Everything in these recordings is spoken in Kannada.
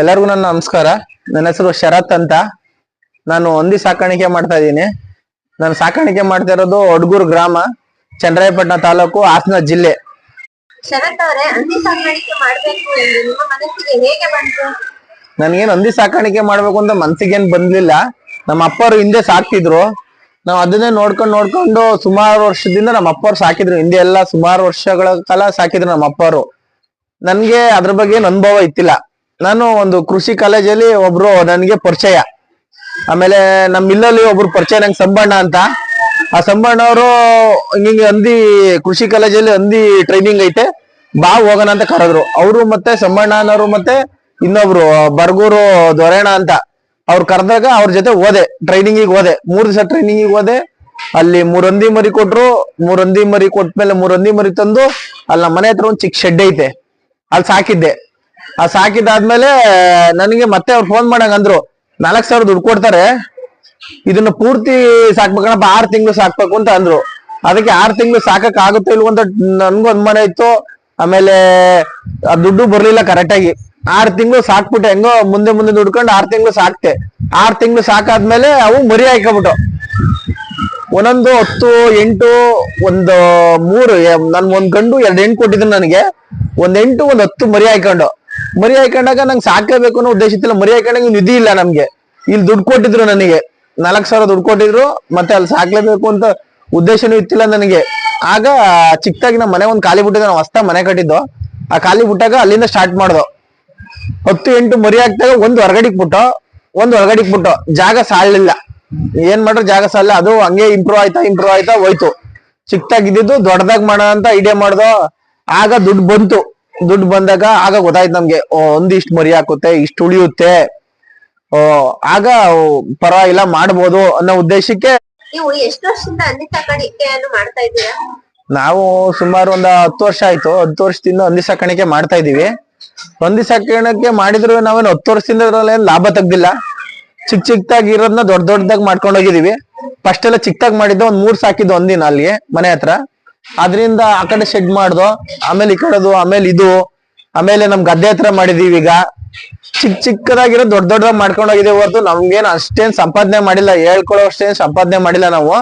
ಎಲ್ಲರಿಗೂ ನನ್ನ ನಮಸ್ಕಾರ. ನನ್ನ ಹೆಸರು ಶರತ್ ಅಂತ. ನಾನು ಹಂದಿ ಸಾಕಾಣಿಕೆ ಮಾಡ್ತಾ ಇದ್ದೀನಿ. ನಾನು ಸಾಕಾಣಿಕೆ ಮಾಡ್ತಾ ಇರೋದು ಒಡ್ಗೂರು ಗ್ರಾಮ ಚಂದ್ರಾಯಪಟ್ಟಣ ತಾಲೂಕು ಹಾಸನ ಜಿಲ್ಲೆ. ಶರತ್ ಅವರೇ ಹಂದಿ ಸಾಕಾಣಿಕೆ ಮಾಡ್ಬೇಕು ಎಂದು ನಿಮ್ಮ ಮನಸ್ಸಿಗೆ ಹೇಗೆ ಬಂತು? ನನ್ಗೇನ್ ಹಂದಿ ಸಾಕಾಣಿಕೆ ಮಾಡ್ಬೇಕು ಅಂತ ಮನ್ಸಿಗೇನ್ ಬಂದ್ಲಿಲ್ಲ ನಮ್ಮ ಅಪ್ಪರು ಹಿಂದೆ ಸಾಕ್ತಿದ್ರು. ನಾವು ಅದನ್ನೇ ನೋಡ್ಕೊಂಡು ನೋಡ್ಕೊಂಡು ಸುಮಾರು ವರ್ಷದಿಂದ ನಮ್ಮ ಅಪ್ಪರು ಸಾಕಿದ್ರು. ಹಿಂದೆ ಎಲ್ಲ ಸುಮಾರು ವರ್ಷಗಳ ಕಾಲ ಸಾಕಿದ್ರು ನಮ್ಮ ಅಪ್ಪರು. ನನ್ಗೆ ಅದ್ರ ಬಗ್ಗೆ ಏನು ಅನುಭವ ಇತ್ತಿಲ್ಲ. ನಾನು ಒಂದು ಕೃಷಿ ಕಾಲೇಜಲ್ಲಿ ಒಬ್ರು ನನಗೆ ಪರಿಚಯ. ಆಮೇಲೆ ನಮ್ಮ ಇಲ್ಲಲ್ಲಿ ಒಬ್ರು ಪರಿಚಯ ನಂಗೆ ಸಂಬಣ್ಣ ಅಂತ. ಆ ಸಂಬಣ್ಣ ಅವರು ಹಿಂಗೆ ಅಂದಿ ಕೃಷಿ ಕಾಲೇಜಲ್ಲಿ ಅಂದಿ ಟ್ರೈನಿಂಗ್ ಐತೆ. ಬಾ ಹೋಗೋಣ ಅಂತ ಕರೆದ್ರು. ಅವರು ಮತ್ತೆ ಸಂಬಣ್ಣನವರು ಮತ್ತೆ ಇನ್ನೊಬ್ರು ಬರ್ಗೂರು ದೊರೆಣ ಅಂತ. ಅವ್ರು ಕರೆದಾಗ ಅವ್ರ ಜೊತೆ ಹೋದೆ ಟ್ರೈನಿಂಗಿಗೆ ಹೋದೆ. ಮೂರ್ ದಿವಸ ಟ್ರೈನಿಂಗಿಗೆ ಹೋದೆ. ಅಲ್ಲಿ ಮೂರ್ ಹಂದಿ ಮರಿ ಕೊಟ್ರು. ಮೂರ್ ಹಂದಿ ಮರಿ ಕೊಟ್ಮೇಲೆ ಮೂರ್ ಹಂದಿ ಮರಿ ತಂದು ಅಲ್ಲಿ ನಮ್ಮ ಮನೆ ಹತ್ರ ಒಂದು ಚಿಕ್ಕ ಶೆಡ್ ಐತೆ. ಅಲ್ಲಿ ಸಾಕಿದ್ದೆ. ಆ ಸಾಕಿದಾದ್ಮೇಲೆ ನನಗೆ ಮತ್ತೆ ಅವ್ರು ಫೋನ್ ಮಾಡಂಗ ಅಂದ್ರು, ನಾಲ್ಕ್ ಸಾವಿರ ದುಡ್ಡು ಕೊಡ್ತಾರೆ, ಇದನ್ನ ಪೂರ್ತಿ ಸಾಕ್ಬೇಕಣಪ್ಪ, ಆರ್ ತಿಂಗಳು ಸಾಕ್ಬೇಕು ಅಂತ ಅಂದ್ರು. ಅದಕ್ಕೆ ಆರ್ ತಿಂಗಳು ಸಾಕಕ್ ಆಗುತ್ತೋ ಇಲ್ವೋ ಅಂತ ನನ್ಗೂ ಅನುಮಾನ ಇತ್ತು. ಆಮೇಲೆ ಆ ದುಡ್ಡು ಬರ್ಲಿಲ್ಲ ಕರೆಕ್ಟ್ ಆಗಿ. ಆರ್ ತಿಂಗಳು ಸಾಕ್ಬಿಟ್ಟೆ, ಹೆಂಗೋ ಮುಂದೆ ಮುಂದೆ ದುಡ್ಕೊಂಡು ಆರ್ ತಿಂಗಳು ಸಾಕ್ತೆ. ಆರ್ ತಿಂಗಳು ಸಾಕಾದ್ಮೇಲೆ ಅವು ಮರಿ ಹಾಕಬಿಟ್ಟು. ಒಂದೊಂದು ಹತ್ತು, ಎಂಟು, ಒಂದು ಮೂರು ನನ್ ಒಂದ್ ಗಂಡು ಎರಡ್ ಎಂಟು ಕೊಟ್ಟಿದ್ರು ನನಗೆ. ಒಂದ್ ಎಂಟು, ಒಂದ್ ಹತ್ತು ಮರಿ ಹಾಕೊಂಡು. ಮರಿ ಹಾಕೊಂಡಾಗ ನಂಗೆ ಸಾಕಬೇಕು ಅನ್ನೋ ಉದ್ದೇಶ ಇತ್ತಿಲ್ಲ ಮರಿ ಹಾಕೊಂಡಾಗ ನಿಧಿ ಇಲ್ಲ ನಮ್ಗೆ. ಇಲ್ಲಿ ದುಡ್ಡು ಕೊಟ್ಟಿದ್ರು ನನಗೆ. ನಾಲ್ಕ್ ಸಾವಿರ ದುಡ್ಡು ಕೊಟ್ಟಿದ್ರು, ಮತ್ತೆ ಅಲ್ಲಿ ಸಾಕ್ಲೇಬೇಕು ಅಂತ ಉದ್ದೇಶನೂ ಇತ್ತಿಲ್ಲ ನನಗೆ. ಆಗ ಚಿಕ್ಕದಾಗಿ ನಮ್ಮ ಮನೆ ಒಂದು ಖಾಲಿ ಬಿಟ್ಟಿದ್ದು ನಾವು ಹೊಸ್ತ ಮನೆ ಕಟ್ಟಿದ್ದು. ಆ ಖಾಲಿ ಬಿಟ್ಟಾಗ ಅಲ್ಲಿಂದ ಸ್ಟಾರ್ಟ್ ಮಾಡ್ದು. ಹತ್ತು ಎಂಟು ಮರಿ ಹಾಕ್ದಾಗ ಒಂದು ಹೊರಗಡಿಕ್ ಬಿಟ್ಟು, ಒಂದು ಹೊರಗಡಿಕ್ ಬಿಟ್ಟು, ಜಾಗ ಸಾಲಿಲ್ಲ ಏನ್ ಮಾಡ್ರು ಜಾಗ ಸಾಲ ಅದು ಹಂಗೆ ಇಂಪ್ರೂವ್ ಆಯ್ತಾ ಇಂಪ್ರೂವ್ ಆಯ್ತಾ ಹೋಯ್ತು. ಚಿಕ್ಕದಾಗಿದ್ದು ದೊಡ್ಡದಾಗ ಮಾಡೋಣ ಅಂತ ಐಡಿಯಾ ಮಾಡ್ದೋ, ಆಗ ದುಡ್ಡು ಬಂತು. ದುಡ್ಡು ಬಂದಾಗ ಆಗ ಗೊತ್ತಾಯ್ತು ನಮ್ಗೆ ಒಂದಿಷ್ಟು ಮರಿ ಹಾಕುತ್ತೆ ಇಷ್ಟು ಉಳಿಯುತ್ತೆ. ಓ ಆಗ ಪರವಾಗಿಲ್ಲ ಮಾಡ್ಬೋದು ಅನ್ನೋ ಉದ್ದೇಶಕ್ಕೆ ನೀವು ಎಷ್ಟು ವರ್ಷದಿಂದ ಹಂದಿ ಸಾಕಾಣಿಕೆಯನ್ನು ಮಾಡ್ತಾ ಇದ್ದೀರಾ? ನಾವು ಸುಮಾರು ಒಂದ್ ಹತ್ತು ವರ್ಷ ಆಯ್ತು ಹತ್ತು ವರ್ಷದಿಂದ ಹಂದಿ ಸಾಕಾಣಿಕೆ ಮಾಡ್ತಾ ಇದೀವಿ ಹಂದಿ ಸಾಕಾಣಿಕೆ ಮಾಡಿದ್ರು ನಾವೇನು ಹತ್ತು ವರ್ಷದಿಂದ ಇದ್ರಲ್ಲಿ ಲಾಭ ತೆಗ್ದಿಲ್ಲ. ಚಿಕ್ಕ ಚಿಕ್ಕದಾಗಿ ಇರೋದನ್ನ ದೊಡ್ಡ ದೊಡ್ಡದಾಗಿ ಮಾಡ್ಕೊಂಡು ಹೋಗಿದೀವಿ ಫಸ್ಟ್ ಎಲ್ಲ ಚಿಕ್ಕದಾಗಿ ಮಾಡಿದ್ದು ಒಂದ್ ಮೂರ್ ಸಾಕಿದ್ದು ಒಂದಿನ ಅಲ್ಲಿ ಮನೆ ಹತ್ರ. ಅದರಿಂದ ಆ ಕಡೆ ಶೆಡ್ ಮಾಡ್ದು, ಆಮೇಲೆ ಈ ಕಡೆದು, ಆಮೇಲೆ ಇದು, ಆಮೇಲೆ ನಮ್ ಗದ್ದೆ ಹತ್ರ ಮಾಡಿದೀವಿ ಈಗ. ಚಿಕ್ಕ ಚಿಕ್ಕದಾಗಿರೋ ದೊಡ್ಡ ದೊಡ್ಡದಾಗ ಮಾಡ್ಕೊಂಡು ಹೊರತು ನಮ್ಗೇನು ಅಷ್ಟೇನ್ ಸಂಪಾದನೆ ಮಾಡಿಲ್ಲ, ಹೇಳ್ಕೊಳ್ಳೋ ಅಷ್ಟೇನ್ ಸಂಪಾದನೆ ಮಾಡಿಲ್ಲ ನಾವು.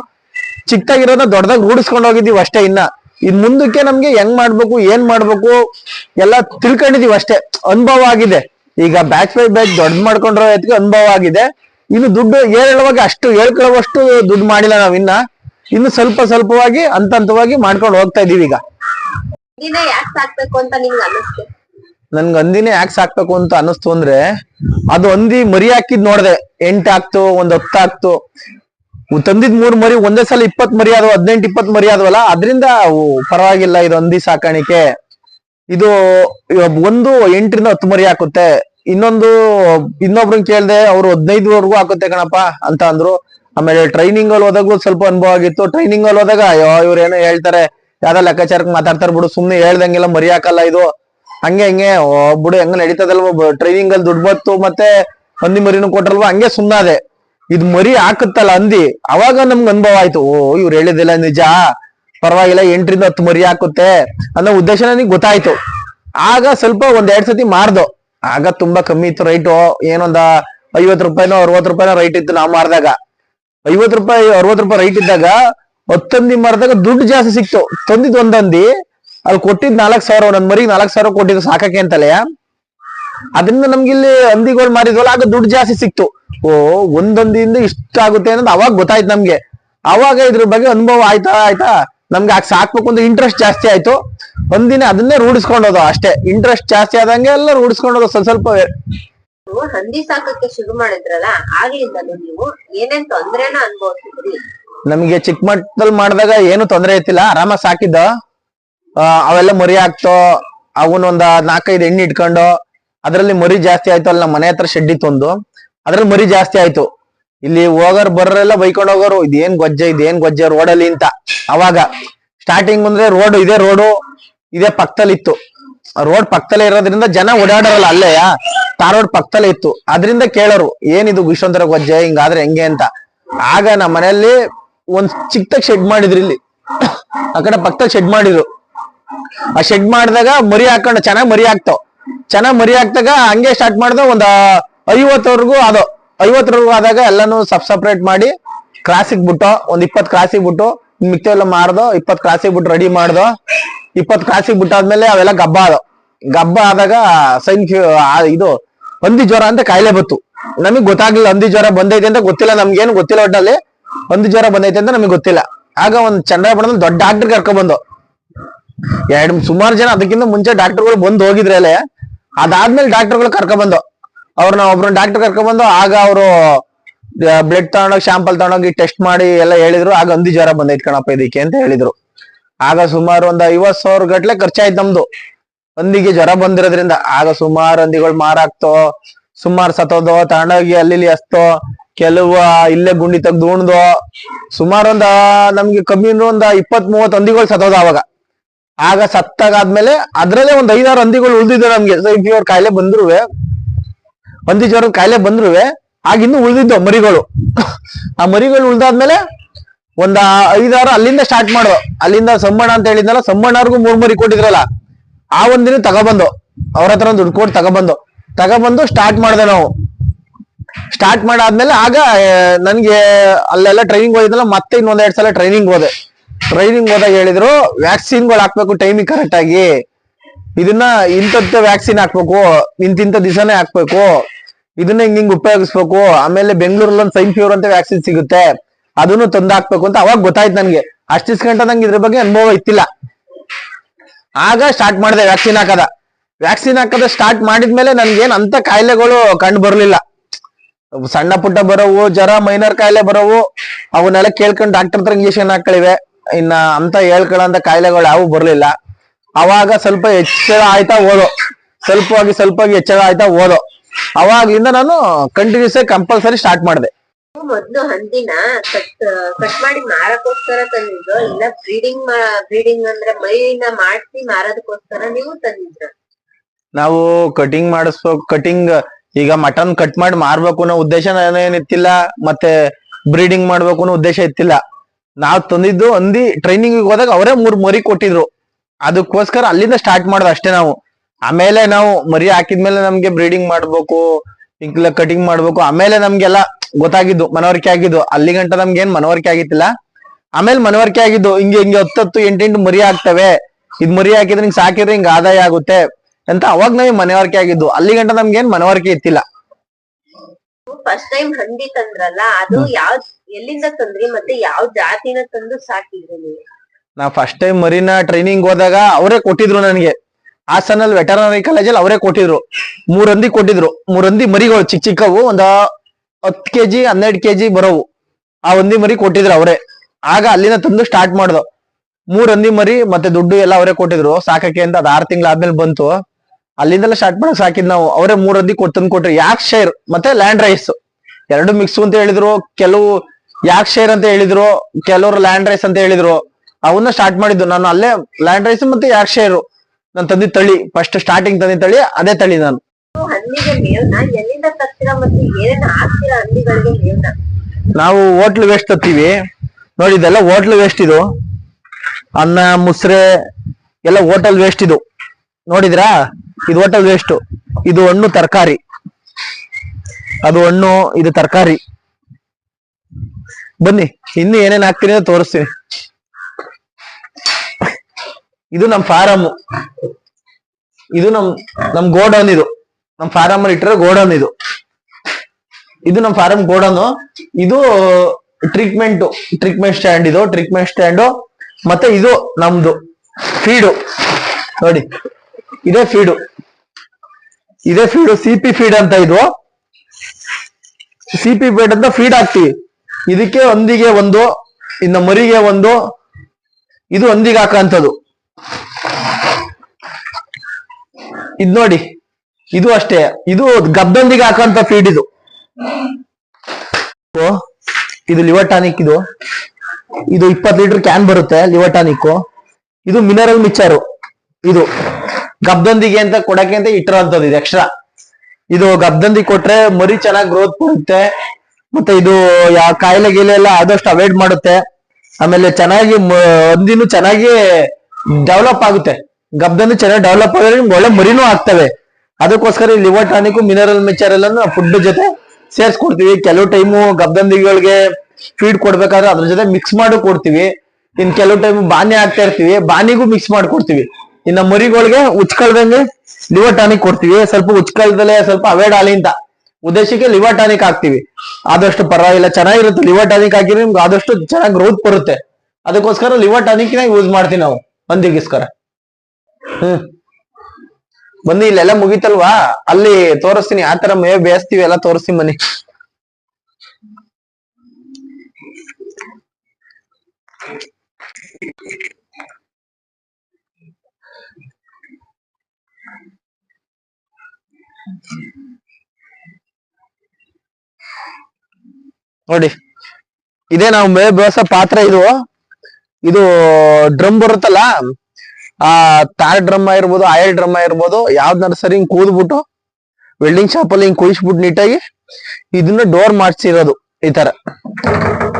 ಚಿಕ್ಕದಾಗಿರೋದ ದೊಡ್ಡದಾಗ ರೂಢಿಸ್ಕೊಂಡು ಹೋಗಿದೀವಿ ಅಷ್ಟೇ ಇನ್ನ. ಇನ್ ಮುಂದಕ್ಕೆ ನಮ್ಗೆ ಹೆಂಗ್ ಮಾಡ್ಬೇಕು, ಏನ್ ಮಾಡ್ಬೇಕು, ಎಲ್ಲ ತಿಳ್ಕೊಂಡಿದೀವಿ ಅಷ್ಟೇ. ಅನುಭವ ಆಗಿದೆ. ಈಗ ಬ್ಯಾಚ್ ಬೈ ಬ್ಯಾಚ್ ದೊಡ್ಡ ಮಾಡ್ಕೊಂಡ್ರೆ ಅನುಭವ ಆಗಿದೆ. ಇನ್ನು ದುಡ್ಡು ಹೇಳುವಾಗ ಅಷ್ಟು ಹೇಳ್ಕೊಳ್ಳುವಷ್ಟು ದುಡ್ಡು ಮಾಡಿಲ್ಲ ನಾವ್ ಇನ್ನ. ಇನ್ನು ಸ್ವಲ್ಪ ಸ್ವಲ್ಪವಾಗಿ ಹಂತ ಹಂತವಾಗಿ ಮಾಡ್ಕೊಂಡು ಹೋಗ್ತಾ ಇದೀವಿ ಈಗ. ನನ್ಗ ಹಂದಿನೇ ಯಾಕೆ ಸಾಕ್ಬೇಕು ಅಂತ ಅನಿಸ್ತು ಅಂದ್ರೆ ಅದು ಹಂದಿ ಮರಿ ಹಾಕಿದ್ ನೋಡ್ದೆ ಎಂಟ್ ಹಾಕ್ತು ಒಂದ್ ಹತ್ತು ಹಾಕ್ತು ಇವ್ ತಂದಿದ್ ಮೂರ್ ಮರಿ ಒಂದೇ ಸಲ ಇಪ್ಪತ್ ಮರಿ ಆದವು ಹದಿನೆಂಟು ಇಪ್ಪತ್ ಮರಿ ಆದವಲ್ಲ ಅದರಿಂದ ಪರವಾಗಿಲ್ಲ ಇದು ಹಂದಿ ಸಾಕಾಣಿಕೆ. ಇದು ಒಂದು ಎಂಟರಿಂದ ಹತ್ತು ಮರಿ ಹಾಕುತ್ತೆ. ಇನ್ನೊಂದು ಇನ್ನೊಬ್ರು ಕೇಳ್ದೆ ಅವ್ರು ಹದಿನೈದವರೆಗೂ ಹಾಕುತ್ತೆ ಕಣಪ್ಪ ಅಂತ ಅಂದ್ರು. ಆಮೇಲೆ ಟ್ರೈನಿಂಗ್ ಅಲ್ಲಿ ಹೋದಾಗೂ ಸ್ವಲ್ಪ ಅನುಭವ ಆಗಿತ್ತು. ಟ್ರೈನಿಂಗ್ ಅಲ್ಲಿ ಹೋದಾಗ, ಅಯ್ಯೋ, ಇವ್ರು ಏನೋ ಹೇಳ್ತಾರೆ, ಯಾವ್ದೋ ಲೆಕ್ಕಾಚಾರಕ್ಕೆ ಮಾತಾಡ್ತಾರ ಬಿಡು, ಸುಮ್ನೆ ಹೇಳ್ದಂಗೆಲ್ಲ ಮರಿ ಹಾಕಲ್ಲ ಇದು. ಹಂಗೆ ಹಂಗೆ ಬಿಡು, ಹೆಂಗ ನಡೀತದಲ್ವ ಟ್ರೈನಿಂಗ್ ಅಲ್ಲಿ ದುಡ್ಡು ಬತ್ತು ಮತ್ತೆ ಹಂದಿ ಮರಿನೂ ಕೊಟ್ರಲ್ವ, ಹಂಗೆ ಸುಮ್ನಾದೆ. ಇದ್ ಮರಿ ಹಾಕುತ್ತಲ್ಲ ಅಂದಿ, ಅವಾಗ ನಮ್ಗೆ ಅನುಭವ ಆಯ್ತು, ಓ, ಇವ್ರು ಹೇಳಿದಿಲ್ಲ ನಿಜ. ಪರವಾಗಿಲ್ಲ, ಎಂಟರಿಂದ ಹತ್ತು ಮರಿ ಹಾಕುತ್ತೆ, ಅನ್ನೋ ಉದ್ದೇಶ ನನಗೆ ಗೊತ್ತಾಯ್ತು. ಆಗ ಸ್ವಲ್ಪ ಒಂದ್ ಎರಡ್ ಸತಿ ಮಾರ್ದು ಆಗ ತುಂಬಾ ಕಮ್ಮಿ ಇತ್ತು ರೈಟು ಏನೊಂದ ಐವತ್ ರೂಪಾಯಿನೋ ಅರವತ್ ರೂಪಾಯಿನೋ ರೈಟ್ ಇತ್ತು ನಾವು ಮಾರಿದಾಗ ಐವತ್ ರೂಪಾಯಿ ಅರವತ್ ರೂಪಾಯಿ ರೈಟ್ ಇದ್ದಾಗ ಹತ್ತಂದಿ ಮಾರಿದಾಗ ದುಡ್ಡು ಜಾಸ್ತಿ ಸಿಕ್ತು. ತಂದಿದ್ ಒಂದಂದಿ, ಅಲ್ಲಿ ಕೊಟ್ಟಿದ್ ನಾಲ್ಕ್ ಸಾವಿರ ಒಂದ್ ಮರಿಗೆ ನಾಲ್ಕ್ ಸಾವಿರ ಕೊಟ್ಟಿದ್ದು ಸಾಕಕ್ಕೆ ಅಂತಲೇ. ಅದರಿಂದ ನಮ್ಗೆ ಇಲ್ಲಿ ಹಂದಿಗಳು ಮಾರಿದ್ವಲ್ಲ, ಆಗ ದುಡ್ಡು ಜಾಸ್ತಿ ಸಿಕ್ತು. ಓ ಒಂದೊಂದಿಯಿಂದ ಇಷ್ಟ ಆಗುತ್ತೆ ಅನ್ನೋದು ಅವಾಗ ಗೊತ್ತಾಯ್ತು ನಮ್ಗೆ. ಅವಾಗ ಇದ್ರ ಬಗ್ಗೆ ಅನುಭವ ಆಯ್ತಾ ಆಯ್ತಾ? ನಮ್ಗೆ ಆಗ ಸಾಕ್ಬೇಕು ಅಂದ್ರೆ ಇಂಟ್ರೆಸ್ಟ್ ಜಾಸ್ತಿ ಆಯ್ತು. ಒಂದಿನ ಅದನ್ನೇ ರೂಢಿಸ್ಕೊಂಡೋದು ಅಷ್ಟೇ. ಇಂಟ್ರೆಸ್ಟ್ ಜಾಸ್ತಿ ಆದಂಗೆ ಎಲ್ಲ ರೂಢಿಸ್ಕೊಂಡೋದು ಸ್ವಲ್ಪ ಸ್ವಲ್ಪ ನೀವು ಹಂದಿ ಸಾಕಕ್ಕೆ ಶುರು ಮಾಡಿದ್ರಲ್ಲ, ಆಗ್ಲಿಂದಲೂ ನೀವು ಏನೇನ್ ತೊಂದ್ರೆನ ಅನ್ಭವಿಸಿದ್ರಿ? ನಮ್ಗೆ ಚಿಕ್ಕ ಮಟ್ಟದಲ್ಲಿ ಮಾಡಿದಾಗ ಏನು ತೊಂದರೆ ಇತ್ತಿಲ್ಲ ಆರಾಮ ಸಾಕಿದ್ದ. ಅವೆಲ್ಲ ಮರಿ ಹಾಕ್ತೋ ಅವನೊಂದ ನಾಲ್ಕೈದು ಎಣ್ಣೆ ಇಟ್ಕೊಂಡು, ಅದ್ರಲ್ಲಿ ಮರಿ ಜಾಸ್ತಿ ಆಯ್ತು, ಅಲ್ಲಿ ನಮ್ಮ ಮನೆ ಹತ್ರ ಶೆಡ್ ಇತ್ತೊಂದು. ಒಂದು ಅದ್ರಲ್ಲಿ ಮರಿ ಜಾಸ್ತಿ ಆಯ್ತು. ಇಲ್ಲಿ ಹೋಗೋರ್ ಬರೋರೆಲ್ಲ ಬೈಕೊಂಡು ಹೋಗೋರು, ಇದೇನ್ ಗೊಜ್ಜೆ ಇದೇನ್ ಗೊಜ್ಜೆ ರೋಡಲ್ಲಿ ಅಂತ. ಅವಾಗ ಸ್ಟಾರ್ಟಿಂಗ್ ಅಂದ್ರೆ ರೋಡ್ ಇದೇ, ರೋಡು ಇದೇ ಪಕ್ಕದಲ್ಲಿ ಇತ್ತು ರೋಡ್ ಪಕ್ಕದಲ್ಲೇ ಇರೋದ್ರಿಂದ ಜನ ಓಡಾಡೋರಲ್ಲ ಅಲ್ಲೇ. ತಾರ್ ರೋಡ್ ಪಕ್ಕದಲ್ಲೇ ಇತ್ತು. ಅದರಿಂದ ಕೇಳೋರು, ಏನಿದು ವಿಶ್ವಂತರ ಗೊಜ್ಜೆ, ಹಿಂಗಾದ್ರೆ ಹೆಂಗೆ ಅಂತ. ಆಗ ನಮ್ಮ ಮನೆಯಲ್ಲಿ ಒಂದ್ ಚಿಕ್ಕದಾಗ ಶೆಡ್ ಮಾಡಿದ್ರು ಇಲ್ಲಿ. ಆ ಕಡೆ ಪಕ್ಕದಲ್ಲಿ ಶೆಡ್ ಮಾಡಿದ್ರು. ಆ ಶೆಡ್ ಮಾಡಿದಾಗ ಮರಿ ಹಾಕೊಂಡು, ಚೆನ್ನಾಗಿ ಮರಿ ಹಾಕ್ತಾವ್. ಚೆನ್ನಾಗಿ ಮರಿ ಹಾಕ್ದಾಗ ಹಂಗೆ ಸ್ಟಾರ್ಟ್ ಮಾಡಿದ ಒಂದ್ ಐವತ್ತವರೆಗೂ ಅದು. ಐವತ್ತರವರೆಗೂ ಆದಾಗ ಎಲ್ಲಾನು ಸಬ್ ಸಪ್ರೇಟ್ ಮಾಡಿ ಕ್ರಾಸಿಗೆ ಬಿಟ್ಟು, ಒಂದ್ ಇಪ್ಪತ್ ಕ್ರಾಸಿಗೆ ಬಿಟ್ಟು ಮಿಕ್ತೆಲ್ಲ ಮಾಡ್ದೋ ಇಪ್ಪತ್ ಕ್ರಾಸಿಗೆ ಬಿಟ್ಟು ರೆಡಿ ಮಾಡ್ದು. ಇಪ್ಪತ್ ಕ್ರಾಸಿಗೆ ಬಿಟ್ಟಾದ್ಮೇಲೆ ಅವೆಲ್ಲ ಗಬ್ಬ ಆದವು. ಗಬ್ಬ ಆದಾಗ ಸೈನ್ ಇದು ಹಂದಿ ಜ್ವರ ಅಂತ ಕಾಯಿಲೆ ಬತ್ತು ನಮಗ್ ಗೊತ್ತಾಗ್ಲಿಲ್ಲ ಹಂದಿ ಜ್ವರ ಬಂದೈತೆ ಅಂತ ಗೊತ್ತಿಲ್ಲ, ನಮ್ಗೇನು ಗೊತ್ತಿಲ್ಲ ಒಟ್ಟಲ್ಲಿ ಹಂದಿ ಜ್ವರ ಬಂದೈತೆ ಅಂತ ನಮಗೆ ಗೊತ್ತಿಲ್ಲ. ಆಗ ಒಂದ್ ಚಂದ್ರಪಟ್ಟಣದಲ್ಲಿ ದೊಡ್ಡ ಡಾಕ್ಟರ್ ಕರ್ಕೊಂಡ್ ಬಂದು ಎರಡ್, ಸುಮಾರು ಜನ ಅದಕ್ಕಿಂತ ಮುಂಚೆ ಡಾಕ್ಟರ್ಗಳು ಬಂದು ಹೋಗಿದ್ರಲ್ಲೇ, ಅದಾದ್ಮೇಲೆ ಡಾಕ್ಟರ್ಗಳು ಕರ್ಕೊಂಡ್ ಬಂದು ಅವ್ರನ್ನ ಒಬ್ರನ್ನ ಡಾಕ್ಟರ್ ಕರ್ಕೊಂಡ್ ಬಂದು ಆಗ ಅವರು ಬ್ಲಡ್ ತಗೊಂಡೋಗಿ ಶಾಂಪಲ್ ತಗೊಂಡೋಗಿ ಟೆಸ್ಟ್ ಮಾಡಿ ಎಲ್ಲ ಹೇಳಿದ್ರು. ಆಗ ಹಂದಿ ಜ್ವರ ಬಂದೈತ್ ಕಣಪ್ಪ ಇದಕ್ಕೆ ಅಂತ ಹೇಳಿದ್ರು. ಆಗ ಸುಮಾರು ಒಂದ್ ಐವತ್ ಸಾವಿರ ಗಟ್ಲೆ ಖರ್ಚಾಯ್ತು ನಮ್ದು. ಹಂದಿಗೆ ಜ್ವರ ಬಂದಿರೋದ್ರಿಂದ ಆಗ ಸುಮಾರು ಹಂದಿಗಳು ಮಾರಾಕ್ತೋ ಸುಮಾರು ಸತ್ತೋದೋ ತಗೊಂಡೋಗಿ ಅಲ್ಲಿ ಹಸ್ತೋ, ಕೆಲವು ಇಲ್ಲೇ ಗುಂಡಿ ತೆಗ್ದು ಉಣ್ದೋ, ಸುಮಾರು ಒಂದ ನಮ್ಗೆ ಕಮ್ಮಿ ಒಂದ ಇಪ್ಪತ್ ಮೂವತ್ ಹಂದಿಗಳು ಸತ್ತೋದ ಅವಾಗ. ಆಗ ಸತ್ತಾಗಾದ್ಮೇಲೆ ಅದ್ರಲ್ಲೇ ಒಂದ್ ಐದಾರು ಹಂದಿಗಳು ಉಳ್ದಿದ್ವು ನಮ್ಗೆ. ಇವ್ರ ಕಾಯಿಲೆ ಬಂದ್ರುವೆ ಹಂದಿ ಜ್ವರ ಕಾಯಿಲೆ ಬಂದ್ರುವೆ ಆಗಿನ್ನು ಉಳ್ದಿದ್ದು ಮರಿಗಳು. ಆ ಮರಿಗಳು ಉಳ್ದಾದ್ಮೇಲೆ ಒಂದ ಐದಾರು ಅಲ್ಲಿಂದ ಸ್ಟಾರ್ಟ್ ಮಾಡೋ ಅಲ್ಲಿಂದ ಸಂಬಣ ಅಂತ ಹೇಳಿದ್ನಲ್ಲ ಸಮ್ಮಣ್ಣವ್ರಿಗೂ ಮೂರ್ ಮರಿ ಕೊಟ್ಟಿದ್ರಲ್ಲ. ಆ ಒಂದಿನ ತಗೊಬಂದು, ಅವ್ರ ಹತ್ರ ದುಡ್ಡು ಕೊಟ್ಟು ತಗೊಬಂದು. ತಗೊಬಂದು ಸ್ಟಾರ್ಟ್ ಮಾಡಿದೆ ನಾವು. ಸ್ಟಾರ್ಟ್ ಮಾಡಾದ್ಮೇಲೆ ಆಗ ನನಗೆ ಅಲ್ಲೆಲ್ಲ ಟ್ರೈನಿಂಗ್ ಹೋಗಿದ್ನಲ್ಲ, ಮತ್ತೆ ಇನ್ನೊಂದ್ ಎರಡ್ ಸಲ ಟ್ರೈನಿಂಗ್ ಹೋದೆ. ಟ್ರೈನಿಂಗ್ ಹೋದಾಗ ಹೇಳಿದ್ರು ವ್ಯಾಕ್ಸಿನ್ಗಳು ಹಾಕ್ಬೇಕು ಟೈಮಿಗೆ ಕರೆಕ್ಟ್ ಆಗಿ. ಇದನ್ನ ಇಂಥದ್ದ ವ್ಯಾಕ್ಸಿನ್ ಹಾಕ್ಬೇಕು ಇಂತಿಂತ ದಿವಸನೇ ಹಾಕ್ಬೇಕು. ಇದನ್ನ ಹಿಂಗ್ ಹಿಂಗ್ ಉಪಯೋಗಿಸ್ಬೇಕು. ಆಮೇಲೆ ಬೆಂಗಳೂರಲ್ಲಿ ಒಂದು ಸೈನ್ ಫ್ಯೂರ್ ಅಂತ ವ್ಯಾಕ್ಸಿನ್ ಸಿಗುತ್ತೆ. ಅದನ್ನು ತಂದು ಹಾಕ್ಬೇಕು ಅಂತ ಅವಾಗ ಗೊತ್ತಾಯ್ತು ನನ್ಗೆ. ಅಷ್ಟಿಸ್ ಗಂಟೆ ನಂಗೆ ಇದ್ರ ಬಗ್ಗೆ ಅನುಭವ ಇತ್ತಿಲ್ಲ. ಆಗ ಸ್ಟಾರ್ಟ್ ಮಾಡಿದೆ ವ್ಯಾಕ್ಸಿನ್ ಹಾಕದ. ವ್ಯಾಕ್ಸಿನ್ ಹಾಕದ ಸ್ಟಾರ್ಟ್ ಮಾಡಿದ್ಮೇಲೆ ನನ್ಗೇನ್ ಅಂತ ಕಾಯಿಲೆಗಳು ಕಂಡು ಬರ್ಲಿಲ್ಲ. ಸಣ್ಣ ಪುಟ್ಟ ಬರೋವು, ಜ್ವರ ಮೈನರ್ ಕಾಯಿಲೆ ಬರೋವು, ಅವನ್ನೆಲ್ಲ ಕೇಳ್ಕೊಂಡು ಡಾಕ್ಟರ್ ಹತ್ರ ಇಂಜೆಕ್ಷನ್ ಹಾಕ್ಗಳಿವೆ. ಇನ್ನ ಅಂತ ಹೇಳ್ಕೊಳ್ಳೋಂತ ಕಾಯಿಲೆಗಳು ಯಾವು ಬರ್ಲಿಲ್ಲ. ಅವಾಗ ಸ್ವಲ್ಪ ಎಚ್ಚರ ಆಯ್ತಾ ಓದೋ. ಸ್ವಲ್ಪವಾಗಿ ಸ್ವಲ್ಪವಾಗಿ ಎಚ್ಚರ ಆಯ್ತಾ ಓದೋ. ಅವಾಗ್ಲಿಂದ ನಾನು ಕಂಟಿನ್ಯೂಸ್ ಆಗಿ ಕಂಪಲ್ಸರಿ ಸ್ಟಾರ್ಟ್ ಮಾಡಿದೆ. ಮೊದ್ಲು ಹಂದಿನ ಕಟ್ ಕಟ್ ಮಾಡಿ ಮಾರಕ್ಕೋಸ್ಕರ ತಂದಿದ್ರು ಇಲ್ಲ ಬ್ರೀಡಿಂಗ್ ಬ್ರೀಡಿಂಗ್ ಅಂದ್ರೆ ಮೈನ ಮಾಡಿಸಿ ಮಾರೋದಕ್ಕೋಸ್ಕರ ನೀವು ತಂದಿದ್ರ. ನಾವು ಕಟಿಂಗ್ ಮಾಡಿಸೋ ಕಟಿಂಗ್ ಈಗ ಮಟನ್ ಕಟ್ ಮಾಡಿ ಮಾರ್ಬೇಕು ಅನ್ನೋ ಉದ್ದೇಶ ಏನಿತ್ತಿಲ್ಲ, ಮತ್ತೆ ಬ್ರೀಡಿಂಗ್ ಮಾಡ್ಬೇಕು ಅನ್ನೋ ಉದ್ದೇಶ ಇತ್ತಿಲ್ಲ. ನಾವ್ ತಂದಿದ್ದು ಹಂದಿ ಟ್ರೈನಿಂಗ್ ಹೋದಾಗ ಅವರೇ ಮೂರ್ ಮರಿ ಕೊಟ್ಟಿದ್ರು. ಅದಕ್ಕೋಸ್ಕರ ಅಲ್ಲಿಂದ ಸ್ಟಾರ್ಟ್ ಮಾಡೋದು ಅಷ್ಟೇ ನಾವು. ಆಮೇಲೆ ನಾವು ಮರಿ ಹಾಕಿದ್ಮೇಲೆ ನಮ್ಗೆ ಬ್ರೀಡಿಂಗ್ ಮಾಡ್ಬೇಕು ಕಟಿಂಗ್ ಮಾಡ್ಬೇಕು. ಆಮೇಲೆ ನಮ್ಗೆಲ್ಲ ಗೊತ್ತಾಗಿದ್ದು ಮನವರಿಕೆ ಆಗಿದ್ದು ಅಲ್ಲಿ ಗಂಟ ನಮ್ಗೆ ಏನ್ ಮನವರಿಕೆ ಆಗಿತ್ತಿಲ್ಲ. ಆಮೇಲೆ ಮನವರಿಕೆ ಆಗಿದ್ದು ಹಿಂಗೆ ಹಿಂಗೆ ಹತ್ತತ್ತು ಎಂಟೆಂಟು ಮರಿ ಆಗ್ತವೆ. ಇದ್ ಮರಿ ಹಾಕಿದ್ರೆ ಹಿಂಗ್ ಸಾಕಿದ್ರೆ ಹಿಂಗ್ ಆದಾಯ ಆಗುತ್ತೆ ಅಂತ ಅವಾಗ ನಮಗೆ ಮನವರಿಕೆ ಆಗಿದ್ದು ಅಲ್ಲಿ ಗಂಟ ನಮ್ಗೆ ಏನ್ ಮನವರಿಕೆ ಇತ್ತಿಲ್ಲ. ಫಸ್ಟ್ ಟೈಮ್ ಹಂದಿ ತಂದ್ರಲ್ಲ ಅದು ಯಾವ ಎಲ್ಲಿಂದ ತಂದ್ರಿ ಮತ್ತೆ ಯಾವ ಜಾತಿನ ತಂದು ಸಾಕಿದ್ರಿ ನೀವು? ನಾ ಫಸ್ಟ್ ಟೈಮ್ ಮರಿನ ಟ್ರೈನಿಂಗ್ ಹೋದಾಗ ಅವರೇ ಕೊಟ್ಟಿದ್ರು ನನಗೆ. ಹಾಸನಲ್ಲಿ ವೆಟರ್ನರಿ ಕಾಲೇಜಲ್ಲಿ ಅವರೇ ಕೊಟ್ಟಿದ್ರು. ಮೂರಂದಿ ಹಂದಿ ಕೊಟ್ಟಿದ್ರು. ಮೂರಂದಿ ಹಂದಿ ಮರಿಗಳು ಚಿಕ್ಕ ಚಿಕ್ಕವು ಒಂದ ಹತ್ ಕೆಜಿ, ಹನ್ನೆರಡು ಕೆಜಿ ಬರೋವು. ಆ ಹಂದಿ ಮರಿ ಕೊಟ್ಟಿದ್ರು ಅವರೇ. ಆಗ ಅಲ್ಲಿಂದ ತಂದು ಸ್ಟಾರ್ಟ್ ಮಾಡ್ದು. ಮೂರ್ ಹಂದಿ ಮರಿ ಮತ್ತೆ ದುಡ್ಡು ಎಲ್ಲ ಅವರೇ ಕೊಟ್ಟಿದ್ರು. ಸಾಕಕ್ಕೆ ಅಂತ ಅದ್ ಆರ್ ತಿಂಗಳಾದ್ಮೇಲೆ ಬಂತು. ಅಲ್ಲಿಂದೆಲ್ಲ ಸ್ಟಾರ್ಟ್ ಮಾಡಕ್ ಸಾಕಿದ್ ನಾವು. ಅವರೇ ಮೂರ್ ಹಂದಿ ಕೊಟ್ಟು ತಂದು ಕೊಟ್ರು. ಯಾಕ್ ಶೇರ್ ಮತ್ತೆ ಲ್ಯಾಂಡ್ ರೈಸ್ ಎರಡು ಮಿಕ್ಸ್ ಅಂತ ಹೇಳಿದ್ರು. ಕೆಲವು ಯಾಕ್ ಶೇರ್ ಅಂತ ಹೇಳಿದ್ರು. ಕೆಲವರು ಲ್ಯಾಂಡ್ ರೈಸ್ ಅಂತ ಹೇಳಿದ್ರು. ಅವನ್ನ ಸ್ಟಾರ್ಟ್ ಮಾಡಿದ್ದು. ನಾನು ಅಲ್ಲೇ ಲ್ಯಾಂಡ್ ರೈಸ್ ಮತ್ತೆ ಯಾಕ್ ಶೇರು ನಾನು ತಂದಿ ತಳಿ. ಫಸ್ಟ್ ಸ್ಟಾರ್ಟಿಂಗ್ ತಂದಿ ತಳಿ, ಅದೇ ತಳಿ ನಾನು. ಹಂದಿಗೆ ಮೇವ್ನ ಎಲ್ಲಿಂದ ತರ್ತೀರಾ ಮತ್ತೆ ಹಾಕ್ತೀರಾ ಹಂದಿಗಳಿಗೆ ಮೇವ್ನ ನಾವು ಹೋಟ್ಲ್ ವೇಸ್ಟ್ ತತ್ತೀವಿ ನೋಡಿ, ಇದೆಲ್ಲ ಹೋಟ್ಲ್ ವೇಸ್ಟ್ ಇದು. ಅನ್ನ, ಮುಸ್ರೆ, ಎಲ್ಲ ಹೋಟೆಲ್ ವೇಸ್ಟ್ ಇದು. ನೋಡಿದ್ರಾ? ಇದು ಹೋಟೆಲ್ ವೇಸ್ಟ್ ಇದು ಹಣ್ಣು ತರಕಾರಿ. ಅದು ಹಣ್ಣು, ಇದು ತರಕಾರಿ. ಬನ್ನಿ, ಇನ್ನು ಏನೇನ್ ಹಾಕ್ತೀನಿ ಅಂತ ತೋರಿಸ್ತೀನಿ. ಇದು ನಮ್ ಫಾರಮ್ ಇದು ನಮ್ ನಮ್ ಗೋಡೌನ್ ಇದು. ನಮ್ ಫಾರಂ ಅಲ್ಲಿ ಇಟ್ಟಿರೋ ಗೋಡನ್ ಇದು. ಇದು ನಮ್ ಫಾರಂ ಗೋಡನ್. ಇದು ಟ್ರೀಟ್ಮೆಂಟ್ ಟ್ರೀಟ್ಮೆಂಟ್ ಸ್ಟ್ಯಾಂಡ್ ಇದು ಟ್ರೀಟ್ಮೆಂಟ್ ಸ್ಟ್ಯಾಂಡ್ ಮತ್ತೆ ಇದು ನಮ್ದು ಫೀಡು ನೋಡಿ, ಇದೇ ಫೀಡು ಇದೇ ಫೀಡು ಸಿಪಿ ಫೀಡ್ ಅಂತ ಇದು. ಸಿಪಿ ಫೀಡ್ ಅಂತ ಫೀಡ್ ಹಾಕ್ತಿವಿ. ಇದಕ್ಕೆ ಒಂದಿಗೆ ಒಂದು, ಇನ್ನ ಮರಿಗೆ ಒಂದು, ಇದು ಒಂದಿಗೆ ಹಾಕಂತದ್ದು ಇದ್ ನೋಡಿ ಇದು ಅಷ್ಟೇ. ಇದು ಗಬ್ಬಂದಿಗೆ ಹಾಕಂತ ಫೀಡ್ ಇದು. ಇದು ಲಿವರ್ ಟಾನಿಕ್ ಇದು. ಇದು ಇಪ್ಪತ್ತು ಲೀಟರ್ ಕ್ಯಾನ್ ಬರುತ್ತೆ ಲಿವರ್ ಟಾನಿಕ್ ಇದು ಮಿನರಲ್ ಮಿಚ್ಚರು ಇದು ಗಬ್ಬಂದಿಗೆ ಅಂತ ಕೊಡಕ್ಕೆ ಅಂತ ಇಟ್ಟಿರೋಂಥದ್ದು ಇದು ಎಕ್ಸ್ಟ್ರಾ ಇದು ಗಬ್ದಂದಿ ಕೊಟ್ರೆ ಮರಿ ಚೆನ್ನಾಗಿ ಗ್ರೋತ್ ಕೊಡುತ್ತೆ ಮತ್ತೆ ಇದು ಯಾವ ಕಾಯಿಲೆ ಗೀಲೆ ಎಲ್ಲ ಆದಷ್ಟು ಅವಾಯ್ಡ್ ಮಾಡುತ್ತೆ. ಆಮೇಲೆ ಚೆನ್ನಾಗಿ ಒಂದಿನೂ ಚೆನ್ನಾಗಿ ಡೆವಲಪ್ ಆಗುತ್ತೆ. ಗಬ್ದಂದಿ ಚೆನ್ನಾಗಿ ಡೆವಲಪ್ ಆದ್ರೆ ಒಳ್ಳೆ ಮರಿನೂ ಆಗ್ತವೆ. ಅದಕ್ಕೋಸ್ಕರ ಈ ಲಿವರ್ ಟಾನಿಕ್ ಮಿನರಲ್ ಮಿಕ್ಚರ್ ಎಲ್ಲ ಫುಡ್ ಜೊತೆ ಸೇರ್ಸ್ಕೊಡ್ತೀವಿ. ಕೆಲವು ಟೈಮು ಗಬ್ಬಂದಿಗಳಿಗೆ ಫೀಡ್ ಕೊಡ್ಬೇಕಾದ್ರೆ ಅದ್ರ ಜೊತೆ ಮಿಕ್ಸ್ ಮಾಡಿ ಕೊಡ್ತೀವಿ. ಇನ್ ಕೆಲವು ಟೈಮ್ ಬಾನಿ ಹಾಕ್ತಾ ಇರ್ತೀವಿ. ಬಾನಿಗೂ ಮಿಕ್ಸ್ ಮಾಡಿ ಕೊಡ್ತೀವಿ. ಇನ್ನ ಮರಿಗಳಿಗೆ ಉಚ್ಕಳ್ದಂಗೆ ಲಿವರ್ ಟಾನಿಕ್ ಕೊಡ್ತೀವಿ. ಸ್ವಲ್ಪ ಉಚ್ಕಳ್ದಲೆ ಸ್ವಲ್ಪ ಅವೇಡ್ ಅಂತ ಉದ್ದೇಶಕ್ಕೆ ಲಿವರ್ ಟಾನಿಕ್ ಹಾಕ್ತಿವಿ. ಆದಷ್ಟು ಪರವಾಗಿಲ್ಲ. ಚೆನ್ನಾಗಿರುತ್ತೆ ಲಿವರ್ ಟಾನಿಕ್ ಹಾಕಿದ್ರೆ ನಿಮ್ಗೆ ಆದಷ್ಟು ಚೆನ್ನಾಗಿ ಗ್ರೋತ್ ಬರುತ್ತೆ. ಅದಕ್ಕೋಸ್ಕರ ಲಿವರ್ ಟಾನಿಕ್ ಯೂಸ್ ಮಾಡ್ತೀವಿ ನಾವು. ಮಂದಿಗೋಸ್ಕರ. ಹ್ಮ್. ಬನ್ನಿ, ಇಲ್ಲೆಲ್ಲ ಮುಗಿತಲ್ವಾ? ಅಲ್ಲಿ ತೋರಿಸ್ತೀನಿ, ಆ ತರ ಮೇವ್ ಬೇಯಿಸ್ತೀವಿ, ಎಲ್ಲ ತೋರಿಸ್ತೀನಿ ಬನ್ನಿ. ನೋಡಿ, ಇದೇ ನಾವು ಮೇ ಬೇಯಿಸೋ ಪಾತ್ರ ಇದು. ಇದು ಡ್ರಮ್ ಬರುತ್ತಲ್ಲ? ಆ ತಾರ್ ಡ್ರಮ್ ಇರ್ಬೋದು ಆಯಲ್ ಡ್ರಮ್ ಇರ್ಬೋದು ಯಾವ್ದು ನರ್ಸರಿ ಹಿಂಗ್ ಕೂದ್ಬಿಟ್ಟು ವೆಲ್ಡಿಂಗ್ ಶಾಪ್ ಅಲ್ಲಿ ಹಿಂಗ್ ಕುಯಿಸ್ಬಿಟ್ಟು ನೀಟಾಗಿ ಇದನ್ನ ಡೋರ್ ಮಾಡ್ಸಿರೋದು ಈ ತರ.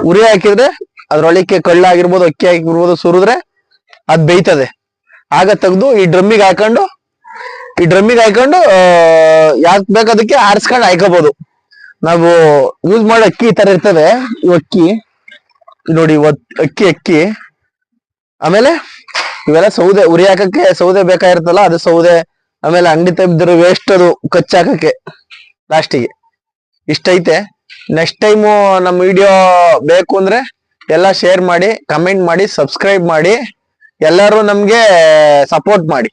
ಉರಿ ಹಾಕಿದ್ರೆ ಅದ್ರೊಳಕ್ಕೆ ಕಳ್ಳಾಗಿರ್ಬೋದು ಅಕ್ಕಿ ಆಗಿರ್ಬೋದು ಸುರಿದ್ರೆ ಅದ್ ಬೇಯ್ತದೆ. ಆಗ ತೆಗ್ದು ಈ ಡ್ರಮ್ಮಿಗೆ ಹಾಕೊಂಡು, ಈ ಡ್ರಮ್ಮಿಗೆ ಹಾಕೊಂಡು ಯಾಕ್ ಬೇಕದಕ್ಕೆ ಆರಿಸ್ಕೊಂಡು ಹಾಕೋಬಹುದು ನಾವು ಯೂಸ್ ಮಾಡೋ ಅಕ್ಕಿ ಈ ತರ ಇರ್ತದೆ ಅಕ್ಕಿ. ನೋಡಿ ಅಕ್ಕಿ ಅಕ್ಕಿ. ಆಮೇಲೆ ಇವೆಲ್ಲ ಸೌದೆ ಉರಿ ಹಾಕಕ್ಕೆ ಸೌದೆ ಬೇಕಾಗಿರ್ತಲ್ಲ ಅದು ಸೌದೆ, ಆಮೇಲೆ ಅಂಗಡಿ ತೆಗ್ದಿರೋ ವೇಸ್ಟ್ ಅದು ಕಚ್ಚಾಕಕ್ಕೆ ಲಾಸ್ಟಿಗೆ ಇಷ್ಟೈತೆ. ನೆಕ್ಸ್ಟ್ ಟೈಮು ನಮ್ಮ ವಿಡಿಯೋ ಬೇಕು ಅಂದ್ರೆ ಎಲ್ಲ ಶೇರ್ ಮಾಡಿ ಕಮೆಂಟ್ ಮಾಡಿ ಸಬ್ಸ್ಕ್ರೈಬ್ ಮಾಡಿ, ಎಲ್ಲರೂ ನಮಗೆ ಸಪೋರ್ಟ್ ಮಾಡಿ.